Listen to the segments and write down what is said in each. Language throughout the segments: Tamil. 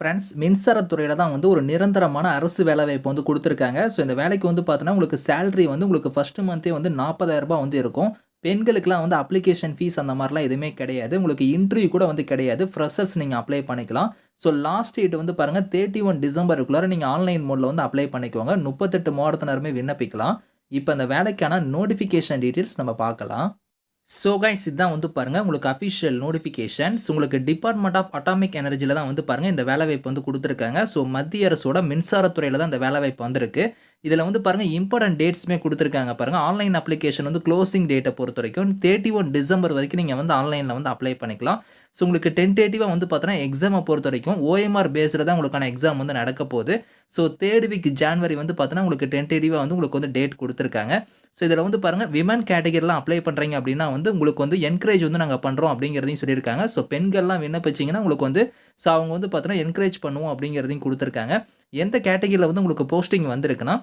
ஃப்ரெண்ட்ஸ் மின்சாரத்துறையில் தான் வந்து ஒரு நிரந்தரமான அரசு வேலைவாய்ப்பு வந்து கொடுத்துருக்காங்க. ஸோ இந்த வேலைக்கு வந்து பார்த்தோன்னா உங்களுக்கு சேலரி வந்து உங்களுக்கு ஃபஸ்ட்டு மந்த்தே வந்து நாற்பதாயிரரூபா வந்து இருக்கும். பெண்களுக்கெலாம் வந்து அப்ளிகேஷன் ஃபீஸ் அந்த மாதிரிலாம் எதுவுமே கிடையாது. உங்களுக்கு இன்டர்வியூ கூட வந்து கிடையாது. ஃப்ரெஷர்ஸ் நீங்கள் அப்ளை பண்ணிக்கலாம். ஸோ லாஸ்ட் டேட் வந்து பாருங்கள் தேர்ட்டி ஒன் டிசம்பருக்குள்ளார நீங்கள் ஆன்லைன் மோடில் வந்து அப்ளை பண்ணிக்கோங்க. முப்பத்தெட்டு மாவட்டத்தினருமே விண்ணப்பிக்கலாம். இப்போ அந்த வேலைக்கான நோட்டிஃபிகேஷன் டீட்டெயில்ஸ் நம்ம பார்க்கலாம். ஸோ கைஸ் இதுதான் வந்து பாருங்கள் உங்களுக்கு அஃபிஷியல் நோட்டிஃபிகேஷன்ஸ் உங்களுக்கு டிபார்ட்மெண்ட் ஆஃப் அட்டாமிக் எனர்ஜியில் தான் வந்து பாருங்கள் இந்த வேலைவாய்ப்பு வந்து கொடுத்துருக்காங்க. ஸோ மத்திய அரசோட மின்சாரத்துறையில் தான் இந்த வேலைவாய்ப்பு வந்திருக்கு. இதில் வந்து பாருங்கள் இம்பார்ட்டன்ட் டேட்ஸுமே கொடுத்துருக்காங்க பாருங்கள் ஆன்லைன் அப்ளிகேஷன் வந்து க்ளோசிங் டேட்டை பொறுத்த வரைக்கும் தேர்ட்டி ஒன் டிசம்பர் வரைக்கும் நீங்கள் வந்து ஆன்லைனில் வந்து அப்ளை பண்ணிக்கலாம். ஸோ உங்களுக்கு டென்டேட்டிவாக வந்து பார்த்தோன்னா எக்ஸாமை பொறுத்த வரைக்கும் ஓஎம்ஆர் பேஸில் தான் உங்களுக்கான எக்ஸாம் வந்து நடக்க போகுது. ஸோ தேர்ட் வீக் ஜான்வரி வந்து பார்த்தோன்னா உங்களுக்கு டென்டேட்டிவாக வந்து உங்களுக்கு வந்து டேட் கொடுத்துருக்காங்க. ஸோ இதில் வந்து பாருங்கள் விமன் கேட்டகரிலாம் அப்ளை பண்ணுறீங்க அப்படின்னா வந்து உங்களுக்கு வந்து என்கரேஜ் வந்து நாங்கள் பண்ணுறோம் அப்படிங்கிறதையும் சொல்லியிருக்காங்க. ஸோ பெண்கள்லாம் விண்ணப்பிச்சிங்கன்னா உங்களுக்கு வந்து ஸோ அவங்க வந்து பார்த்தோன்னா என்கரேஜ் பண்ணுவோம் அப்படிங்கிறதையும் கொடுத்துருக்காங்க. எந்த கேட்டகரியில் வந்து உங்களுக்கு போஸ்டிங் வந்திருக்குன்னா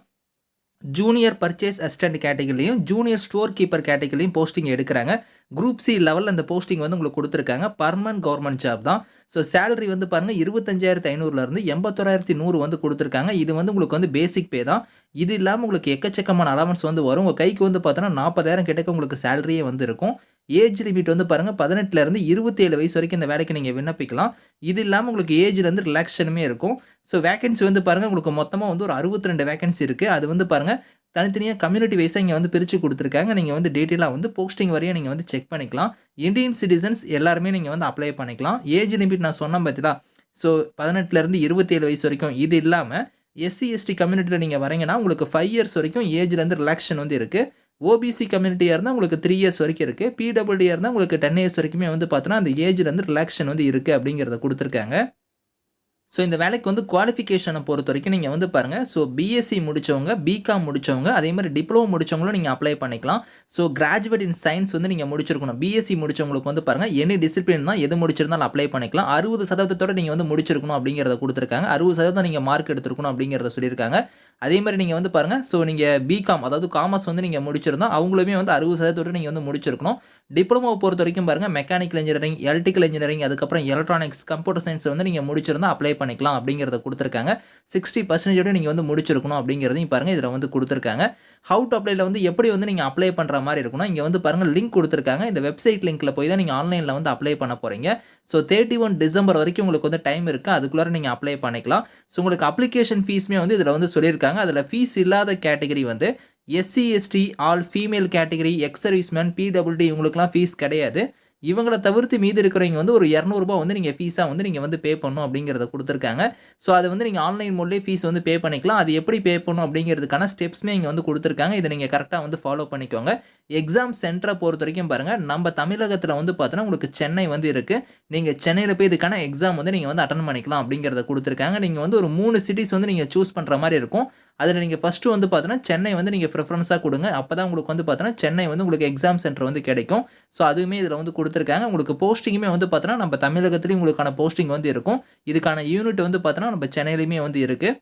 ஜூனியர் பர்ச்சேஸ் அசிஸ்டன்ட் கேட்டகரிலையும் ஜூனியர் ஸ்டோர் கீப்பர் கேட்டகரிலையும் போஸ்டிங் எடுக்கிறாங்க. குரூப் சி லெவலில் அந்த போஸ்டிங் வந்து உங்களுக்கு கொடுத்துருக்காங்க. பர்மனன்ட் கவர்மெண்ட் ஜாப் தான். ஸோ சேலரி வந்து பாருங்கள் இருபத்தஞ்சாயிரத்து ஐநூறுலேருந்து எண்பத்தோராயிரத்தி நூறு வந்து கொடுத்துருக்காங்க. இது வந்து உங்களுக்கு வந்து பேசிக் பே தான். இது இல்லாமல் உங்களுக்கு எக்கச்சக்கமான அலவன்ஸ் வந்து வரும். உங்கள் கைக்கு வந்து பார்த்தோன்னா நாற்பதாயிரம் கிட்டக்க உங்களுக்கு சேலரியே வந்து இருக்கும். ஏஜ் லிமிட் வந்து பாருங்கள் பதினெட்டுலேருந்து இருபத்தேழு வயசு வரைக்கும் இந்த வேலைக்கு நீங்கள் விண்ணப்பிக்கலாம். இது இல்லாமல் உங்களுக்கு ஏஜ்லேருந்து ரிலாக்ஷனுமே இருக்கும். ஸோ வேகன்சி வந்து பாருங்கள் உங்களுக்கு மொத்தமாக வந்து ஒரு அறுபத்தி ரெண்டு வேகன்சி இருக்குது அது வந்து பாருங்கள் தனித்தனியாக கம்யூனிட்டி வைஸாக இங்கே வந்து பிரித்து கொடுத்துருக்காங்க. நீங்கள் வந்து டீட்டெயிலாக வந்து போஸ்டிங் வரையும் நீங்கள் வந்து செக் பண்ணிக்கலாம். இந்தியன் சிட்டிசன்ஸ் எல்லாருமே நீங்கள் வந்து அப்ளை பண்ணிக்கலாம். ஏஜ் லிமிட் நான் சொன்னேன் பார்த்தீங்களா ஸோ பதினெட்டுலேருந்து இருபத்தேழு வயசு வரைக்கும் இது இல்லாமல் எஸ்சி எஸ்டி கம்யூனிட்டியில் நீங்கள் வரீங்கன்னா உங்களுக்கு ஃபைவ் இயர்ஸ் வரைக்கும் ஏஜ்லேருந்து ரிலாக்ஷன் வந்து இருக்குது ஓபிசி கம்யூனிட்டியாக இருந்தால் உங்களுக்கு த்ரீ இயர்ஸ் வரைக்கும் இருக்குது பிடபிள்யூடியாக இருந்தால் உங்களுக்கு டென் இயர்ஸ் வரைக்குமே வந்து பார்த்தோன்னா அந்த ஏஜ்லேருந்து ரிலாக்ஷன் வந்து இருக்குது அப்படிங்கிறத கொடுத்துருக்காங்க. ஸோ இந்த வேலைக்கு வந்து குவாலிஃபிகேஷனை பொறுத்த வரைக்கும் நீங்கள் வந்து பாருங்கள் ஸோ பிஎஸ்சி முடித்தவங்க பிகாம் முடித்தவங்க அதே மாதிரி டிப்ளமோ முடித்தவங்களும் நீங்கள் அப்ளை பண்ணிக்கலாம். ஸோ கிராஜுவேட் இன் சயின்ஸ் வந்து நீங்கள் முடிச்சிருக்கணும். பிஎஸ்சி முடித்தவங்களுக்கு வந்து பாருங்கள் எனி டிசிப்ளின் தான் எது முடிச்சிருந்தாலும் அப்ளை பண்ணிக்கலாம். அறுபது சதவீதத்தோட நீங்கள் வந்து முடிச்சிருக்கணும் அப்படிங்கிறத கொடுத்துருக்காங்க. அறுபது சதவீதம் நீங்கள் மார்க் எடுத்துருக்கணும் அப்படிங்கிறத சொல்லியிருக்காங்க. அதே மாதிரி நீங்கள் வந்து பாருங்கள் ஸோ நீங்கள் பிகாம் அதாவது காமர்ஸ் வந்து நீங்கள் முடிச்சிருந்தா அவங்களுமே வந்து அறுபது சதவீதத்தோடு நீங்கள் வந்து முடிச்சிருக்கணும். டிப்ளமோவை பொறுத்த வரைக்கும் பாருங்கள் மெக்கானிக்கல் இன்ஜினியரிங் எலக்ட்ரிக்கல் இன்ஜினியரிங் அதுக்கப்புறம் எலக்ட்ரானிக்ஸ் கம்ப்யூட்டர் சயின்ஸ் வந்து நீங்கள் முடிச்சிருந்தா அப்ளை பண்ணிக்கலாம் அப்படிங்கிறத கொடுத்துருக்காங்க. சிக்ஸ்டி பர்சன்டேஜோட நீங்கள் வந்து முடிச்சிருக்கணும் அப்படிங்கிறதையும் பாருங்கள் இதில் வந்து கொடுத்துருக்காங்க. ஹவு டு அப்ளைல வந்து எப்படி வந்து நீங்கள் அப்ளை பண்ணுற மாதிரி இருக்கணும் இங்கே வந்து பாருங்கள் லிங்க் கொடுத்துருக்காங்க. இந்த வெப்சைட் லிங்க்கில் போய் தான் நீங்கள் ஆன்லைனில் வந்து அப்ளை பண்ண போகிறீங்க ஸோ தேர்ட்டி ஒன் டிசம்பர் வரைக்கும் உங்களுக்கு வந்து டைம் இருக்குது அதுக்குள்ளார நீங்கள் அப்ளை பண்ணிக்கலாம். ஸோ உங்களுக்கு அப்ளிகேஷன் ஃபீஸுமே வந்து இதில் வந்து சொல்லியிருக்காங்க. அதில் ஃபீஸ் இல்லாத கேட்டகரி வந்து SC ST all female category ex serviceman PWD இவங்களுக்குலாம் ஃபீஸ் கிடையாது. இவங்களை தவிர்த்து மீதி இருக்கிறவங்க வந்து ஒரு இரநூறுபா வந்து நீங்கள் ஃபீஸாக வந்து நீங்கள் வந்து பே பண்ணணும் அப்படிங்கிறத கொடுத்துருக்காங்க. ஸோ அதை வந்து நீங்கள் ஆன்லைன் மோட்லேயே ஃபீஸ் வந்து பே பண்ணிக்கலாம். அது எப்படி பே பண்ணணும் அப்படிங்கிறதுக்கான ஸ்டெப்ஸுமே இங்கே வந்து கொடுத்துருக்காங்க. இதை நீங்கள் கரெக்டாக வந்து ஃபாலோ பண்ணிக்கோங்க. எக்ஸாம் சென்டரை பொறுத்த வரைக்கும் பாருங்கள் நம்ம தமிழகத்தில் வந்து பார்த்தோன்னா உங்களுக்கு சென்னை வந்து இருக்குது நீங்கள் சென்னையில் போய் இதுக்கான எக்ஸாம் வந்து நீங்கள் வந்து அட்டன் பண்ணிக்கலாம் அப்படிங்கிறத கொடுத்துருக்காங்க. நீங்கள் வந்து ஒரு மூணு சிட்டிஸ் வந்து நீங்கள் சூஸ் பண்ணுற மாதிரி இருக்கும். அதில் நீங்கள் ஃபஸ்ட்டு வந்து பார்த்தோன்னா சென்னை வந்து நீங்கள் ப்ரிஃபரன்ஸாக கொடுங்க. அப்போ தான் உங்களுக்கு வந்து பார்த்தோன்னா சென்னை வந்து உங்களுக்கு எக்ஸாம் சென்டர் வந்து கிடைக்கும். ஸோ அதுவுமே இதில் வந்து கொடுத்துருக்காங்க. உங்களுக்கு போஸ்டிங்குமே வந்து பார்த்தோன்னா நம்ம தமிழகத்துலேயும் உங்களுக்கான போஸ்டிங் வந்து இருக்கும். இதுக்கான யூனிட் வந்து பார்த்தோன்னா நம்ம சென்னையிலையுமே வந்து இருக்குது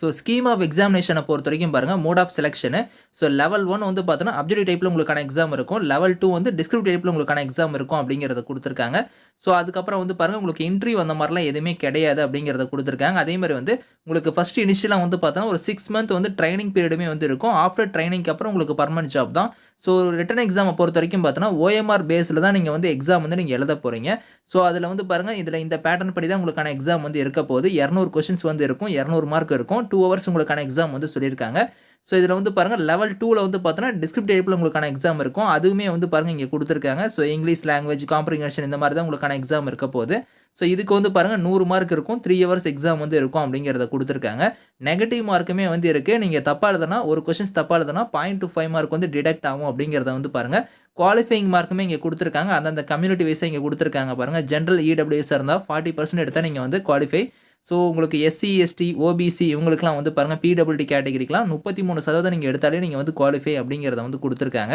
ஸோ ஸ்கீம் ஆஃப் எக்ஸாமினேஷனை பொறுத்த வரைக்கும் பாருங்கள் mode of selection so level one வந்து பார்த்தோன்னா அப்ஜெக்டிவ் டைப்பில் உங்களுக்கான எக்ஸாம் இருக்கும். லெவல் டூ வந்து டிஸ்கிரிப்ட் டைப்பில் உங்களுக்கான எக்ஸாம் இருக்கும் அப்படிங்கிறத கொடுத்துருக்காங்க. ஸோ அதுக்கப்புறம் வந்து பாருங்கள் உங்களுக்கு இன்டர்வியூ அந்த மாதிரிலாம் எதுவுமே கிடையாது அப்படிங்கிறத கொடுத்துருக்காங்க. அதே மாதிரி வந்து உங்களுக்கு ஃபஸ்ட் இனிஷியலாக வந்து பார்த்தோன்னா ஒரு சிக்ஸ் மந்த் வந்து ட்ரைனிங் பீரியடுமே வந்து இருக்கும். ஆஃப்டர் ட்ரைனிங்க்கு அப்புறம் உங்களுக்கு பர்மனன்ட் ஜாப் தான். ஸோ ரிட்டன் எக்ஸாமை பொறுத்த வரைக்கும் பார்த்தோன்னா ஓஎம்ஆர் பேஸில் தான் நீங்கள் வந்து எக்ஸாம் வந்து நீங்கள் எழுத போகிறீங்க ஸோ அதில் வந்து பாருங்கள் இதில் இந்த பேட்டர்ன் படி தான் உங்களுக்கான எக்ஸாம் வந்து இருக்க போகுது. இரநூறு கொஷின்ஸ் வந்து இருக்கும். இரநூறு மார்க் இருக்கும். டூ ஹவர்ஸ் உங்களுக்கான எக்ஸாம் வந்து சொல்லியிருக்காங்க. ஸோ இதில் வந்து பாருங்கள் லெவல் டூவில் வந்து பார்த்தோன்னா டிஸ்கிரிப்ட் டைப்பில் உங்களுக்கான எக்ஸாம் இருக்கும். அதுவுமே வந்து பாருங்கள் இங்கே கொடுத்துருக்காங்க. ஸோ இங்கிலீஷ் லாங்குவேஜ் காம்ப்ரிகேஷன் இந்த மாதிரி தான் உங்களுக்கான எக்ஸாம் இருக்க போகுது. ஸோ இதுக்கு வந்து பாருங்கள் நூறு மார்க் இருக்கும். த்ரீ ஹவர்ஸ் எக்ஸாம் வந்து இருக்கும் அப்படிங்கிறத கொடுத்துருக்காங்க. நெகட்டிவ் மார்க்குமே வந்து இருக்குது நீங்கள் தப்பாக எழுதுனா ஒரு கொஷின்ஸ் தப்பாக எழுதுனா பாயிண்ட் டூ ஃபைவ் மார்க் வந்து டிடெக்ட் ஆகும் அப்படிங்கிறத வந்து பாருங்கள் குவாலிஃபைங் மார்க்குமே இங்கே கொடுத்துருக்காங்க. அந்தந்த கம்யூனிட்டி வைஸாக இங்கே கொடுத்துருக்காங்க பாருங்கள் ஜென்ரல் இடபிள்யூஎஸ் இருந்தால் ஃபார்ட்டி பர்சன்ட் எடுத்தால் நீங்கள் வந்து குவாலிஃபை ஸோ உங்களுக்கு எஸ்சி எஸ்டி ஓபிசி இவங்களுக்குலாம் வந்து பாருங்கள் பிடபிள்டி கேட்டகரிக்கெலாம் முப்பத்தி மூணு சதவீதம் நீங்கள் எடுத்தாலே நீங்கள் வந்து குவாலிஃபை அப்படிங்கிறத வந்து கொடுத்துருக்காங்க.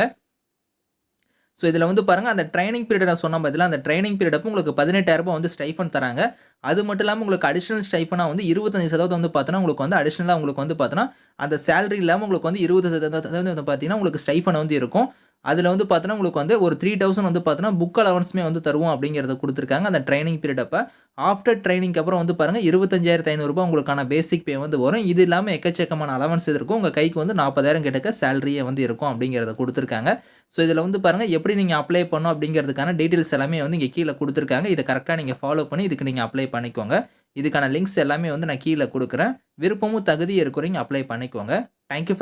ஸோ இதில் வந்து பாருங்கள் அந்த ட்ரைனிங் பீரியட் நான் சொன்ன பதிலாக அந்த ட்ரைனிங் பீரியட் அப்போ உங்களுக்கு பதினெட்டாயிரரூபா வந்து ஸ்டைஃபன் தராங்க. அது மட்டும் இல்லாமல் உங்களுக்கு அடிஷனல் ஸ்டைஃபனாக வந்து இருபத்தஞ்சு சதவீதம் வந்து பார்த்தோன்னா உங்களுக்கு வந்து அடிஷனலாக உங்களுக்கு வந்து பார்த்தோன்னா அந்த சேலரி இல்லாமல் உங்களுக்கு வந்து இருபது சதவீதம் வந்து பார்த்தீங்கன்னா உங்களுக்கு ஸ்டைஃபன் வந்து இருக்கும். அதில் வந்து பார்த்தோன்னா உங்களுக்கு வந்து ஒரு 3000 வந்து பார்த்தோன்னா புக் அலவன்ஸுமே வந்து தருவோம் அப்படிங்கிறத கொடுத்துருக்காங்க அந்த ட்ரைனிங் பீரியட் அப்போ ஆஃப்டர் ட்ரைனிங்க்கு அப்புறம் வந்து பாருங்க ரூ. 25,500 உங்களுக்கான பேசிக் பே வந்து வரும். இது இல்லாமல் எக்கச்சக்கமான அலவன்ஸ் இருக்கும். உங்கள் கைக்கு வந்து 40,000 கிட்டக்க சேலரியே வந்து இருக்கும் அப்படிங்கிறத கொடுத்துருக்காங்க ஸோ இதில் வந்து பாருங்கள் எப்படி நீங்கள் அப்ளை பண்ணோம் அப்படிங்கிறதுக்கான டீட்டெயில்ஸ் எல்லாமே வந்து இங்கே கீழே கொடுத்துருக்காங்க இதை கரெக்டாக நீங்கள் ஃபாலோ பண்ணி இதுக்கு நீங்கள் அப்ளை பண்ணிக்கோங்க. இதுக்கான லிங்க்ஸ் எல்லாமே வந்து நான் கீழே கொடுக்குறேன் விருப்பமும், தகுதி இருக்கிறவங்க அப்ளை பண்ணிக்கோங்க. Thank you